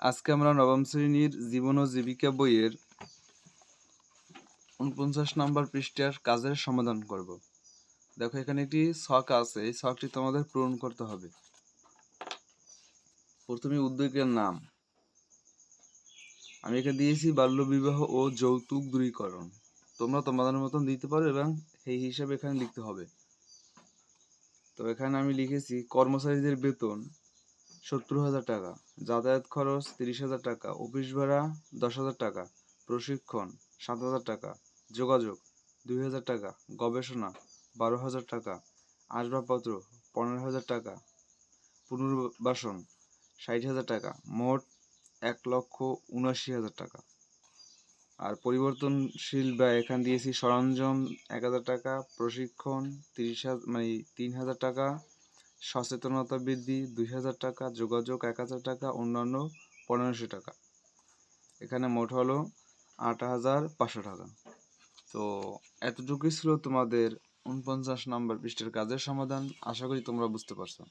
আজকে আমরা নবম শ্রেণির জীবন ও জীবিকা বইয়ের উনপঞ্চাশ নম্বর পৃষ্ঠার কাজের সমাধান করব। দেখো, এখানে একটি ছক আছে। এই ছকটি তোমাদের পূরণ করতে হবে। প্রথমে উদ্যোগের নাম। আমি এখানে দিয়েছি বাল্য বিবাহ ও যৌতুক দূরীকরণ। তোমরা তোমাদের মতন দিতে পারো এবং সেই হিসাবে এখানে লিখতে হবে। তো এখানে আমি লিখেছি কর্মচারীদের বেতন। সত্তর হাজার টাকা যাতায়াত খরচ তিরিশ হাজার টাকা অফিস ভাড়া দশ হাজার টাকা প্রশিক্ষণ সাত হাজার টাকা যোগাযোগ দুই হাজার টাকা গবেষণা বারো হাজার টাকা আসবাবপত্র পনেরো হাজার টাকা পুনর্বাসন ষাট হাজার টাকা মোট এক লক্ষ উনআশি হাজার টাকা আর পরিবর্তনশীল ব্যয় এখানে দিয়েছি সরঞ্জাম এক হাজার টাকা প্রশিক্ষণ তিরিশ হাজার মানে তিন হাজার টাকা সচেতনতা বৃদ্ধি, দুই হাজার টাকা, যোগাযোগ এক হাজার টাকা, অন্যান্য পনেরোশো টাকা। এখানে মোট হলো আট হাজার পাঁচশো টাকা। তো এতটুকুই ছিল তোমাদের উনপঞ্চাশ নম্বর পৃষ্ঠের কাজের সমাধান। আশা করি তোমরা বুঝতে পারছ।